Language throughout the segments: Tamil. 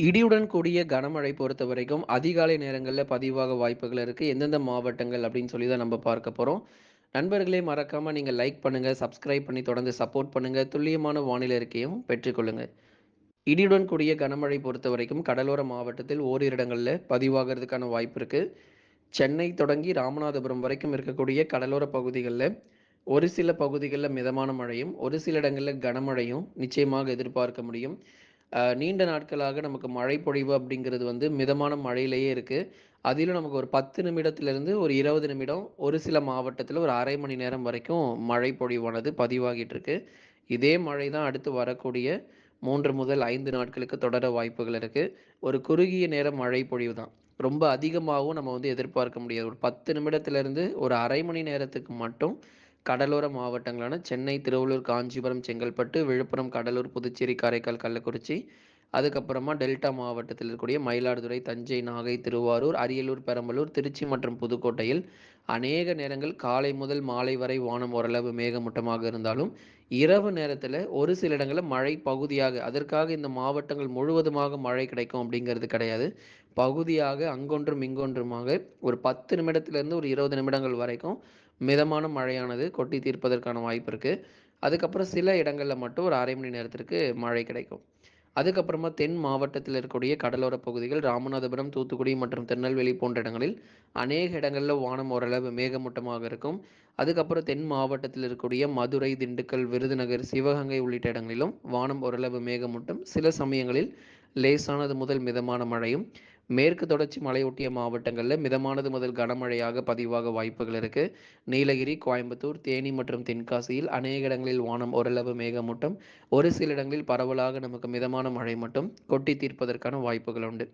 இடியுடன் கூடிய கனமழை பொறுத்த வரைக்கும் அதிகாலை நேரங்களில் பதிவாக வாய்ப்புகள் இருக்குது எந்தெந்த மாவட்டங்கள் அப்படின்னு சொல்லி தான் நம்ம பார்க்க போகிறோம் நண்பர்களே மறக்காமல் நீங்கள் லைக் பண்ணுங்கள் சப்ஸ்கிரைப் பண்ணி தொடர்ந்து சப்போர்ட் பண்ணுங்கள் துல்லியமான வானிலை அறிக்கையும் பெற்றுக்கொள்ளுங்கள் இடியுடன் கூடிய கனமழை பொறுத்த வரைக்கும் கடலோர மாவட்டத்தில் ஓரிரு இடங்களில் பதிவாகிறதுக்கான வாய்ப்பு இருக்குது சென்னை தொடங்கி ராமநாதபுரம் வரைக்கும் இருக்கக்கூடிய கடலோர பகுதிகளில் ஒரு சில பகுதிகளில் மிதமான மழையும், ஒரு சில இடங்களில் கனமழையும் நிச்சயமாக எதிர்பார்க்க முடியும். நீண்ட நாட்களாக நமக்கு மழை பொழிவு அப்படிங்கிறது வந்து மிதமான மழையிலேயே இருக்குது அதிலும் நமக்கு ஒரு 10 நிமிடத்திலிருந்து ஒரு 20 நிமிடம் ஒரு சில மாவட்டத்தில் ஒரு அரை மணி நேரம் வரைக்கும் மழை பொழிவானது பதிவாகிட்டு இருக்கு. இதே மழை தான் அடுத்து வரக்கூடிய மூன்று முதல் ஐந்து நாட்களுக்கு தொடர வாய்ப்புகள் இருக்குது ஒரு குறுகிய நேர மழை பொழிவு தான். ரொம்ப அதிகமாகவும் நம்ம வந்து எதிர்பார்க்க முடியாது. ஒரு 10 நிமிடத்திலிருந்து ஒரு அரை மணி நேரத்துக்கு மட்டும் கடலோர மாவட்டங்களான சென்னை, திருவள்ளூர், காஞ்சிபுரம், செங்கல்பட்டு, விழுப்புரம், கடலூர், புதுச்சேரி, காரைக்கால், கள்ளக்குறிச்சி, அதுக்கப்புறமா டெல்டா மாவட்டத்தில் இருக்கக்கூடிய மயிலாடுதுறை, தஞ்சை, நாகை, திருவாரூர், அரியலூர், பெரம்பலூர், திருச்சி மற்றும் புதுக்கோட்டையில் அநேக நேரங்கள் காலை முதல் மாலை வரை வானம் ஓரளவு மேகமூட்டமாக இருந்தாலும், இரவு நேரத்தில் ஒரு சில இடங்களில் மழை பகுதியாக அதற்காக இந்த மாவட்டங்கள் முழுவதுமாக மழை கிடைக்கும் அப்படிங்கிறது கிடையாது. பகுதியாக அங்கொன்றும், இங்கொன்றுமாக ஒரு 10 நிமிடத்திலிருந்து ஒரு 20 நிமிடங்கள் வரைக்கும் மிதமான மழையானது கொட்டி தீர்ப்பதற்கான வாய்ப்பு இருக்குது அதுக்கப்புறம் சில இடங்களில் மட்டும் ஒரு அரை மணி நேரத்திற்கு மழை கிடைக்கும். அதுக்கப்புறமா தென் மாவட்டத்தில் இருக்கக்கூடிய கடலோர பகுதிகள் ராமநாதபுரம், தூத்துக்குடி மற்றும் திருநெல்வேலி போன்ற இடங்களில் அநேக இடங்களில் வானம் ஓரளவு மேகமூட்டமாக இருக்கும். அதுக்கப்புறம் தென் மாவட்டத்தில் இருக்கக்கூடிய மதுரை, திண்டுக்கல், விருதுநகர், சிவகங்கை உள்ளிட்ட இடங்களிலும் வானம் ஓரளவு மேகமூட்டம். சில சமயங்களில் லேசானது முதல் மிதமான மழையும், மேற்கு தொடர்ச்சி மலையொட்டிய மாவட்டங்களில் மிதமானது முதல் கனமழையாக பதிவாக வாய்ப்புகள் இருக்கு. நீலகிரி, கோயம்புத்தூர், தேனி மற்றும் தென்காசியில் அநேக இடங்களில் வானம் ஓரளவு மேகமூட்டம். ஒரு சில இடங்களில் பரவலாக நமக்கு மிதமான மழை மட்டும் கொட்டி தீர்ப்பதற்கான வாய்ப்புகள் உண்டு.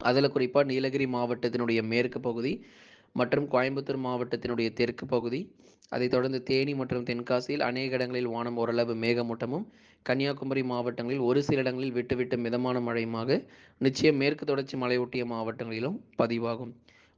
அதில் குறிப்பாக நீலகிரி மாவட்டத்தினுடைய மேற்கு பகுதி மற்றும் கோயம்புத்தூர் மாவட்டத்தினுடைய தெற்கு பகுதி, அதைத் தொடர்ந்து தேனி மற்றும் தென்காசியில் அநேக இடங்களில் வானம் ஓரளவு மேகமூட்டமும், கன்னியாகுமரி மாவட்டங்களில் ஒரு சில இடங்களில் விட்டுவிட்டு மிதமான மழையுமாக நிச்சயம் மேற்கு தொடர்ச்சி மலையொட்டிய மாவட்டங்களிலும் பதிவாகும்.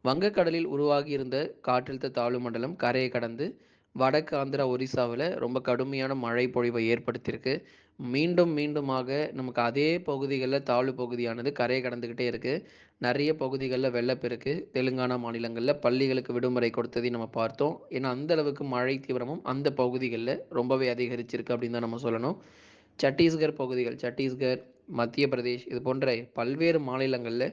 வங்கக்கடலில் உருவாகியிருந்த காற்றழுத்த தாழ்வு மண்டலம் கரையை கடந்து வடக்கு ஆந்திரா, ஒரிசாவில் ரொம்ப கடுமையான மழை பொழிவை ஏற்படுத்தியிருக்கு. மீண்டும் மீண்டுமாக நமக்கு அதே பகுதிகளில் தாழ்வு பகுதியானது கரையை கடந்துக்கிட்டே இருக்குது நிறைய பகுதிகளில் வெள்ளப்பெருக்கு, தெலுங்கானா மாநிலங்களில் பள்ளிகளுக்கு விடுமுறை கொடுத்ததையும் நம்ம பார்த்தோம். ஏன்னா அந்த அளவுக்கு மழை தீவிரமும் அந்த பகுதிகளில் ரொம்பவே அதிகரிச்சிருக்கு அப்படின்னு தான் நம்ம சொல்லணும். சட்டீஸ்கர் பகுதிகள் சட்டீஸ்கர், மத்திய பிரதேஷ் இது போன்ற பல்வேறு மாநிலங்களில்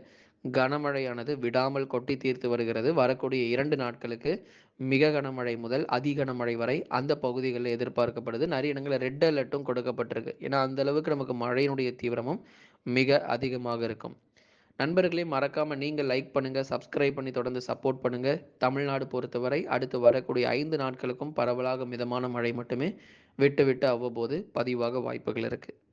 கனமழையானது விடாமல் கொட்டி தீர்த்து வருகிறது. வரக்கூடிய இரண்டு நாட்களுக்கு மிக கனமழை முதல் அதி கனமழை வரை அந்த பகுதிகளில் எதிர்பார்க்கப்படுது. நிறைய இடங்களில் ரெட் அலர்ட்டும் கொடுக்கப்பட்டிருக்கு. ஏன்னா அந்த அளவுக்கு நமக்கு மழையினுடைய தீவிரமும் மிக அதிகமாக இருக்கும். நண்பர்களே மறக்காமல் நீங்கள் லைக் பண்ணுங்கள் சப்ஸ்கிரைப் பண்ணி தொடர்ந்து சப்போர்ட் பண்ணுங்கள் தமிழ்நாடு பொறுத்தவரை அடுத்து வரக்கூடிய ஐந்து நாட்களுக்கும் பரவலாக மிதமான மழை மட்டுமே விட்டு விட்டு அவ்வப்போது பதிவாக வாய்ப்புகள் இருக்குது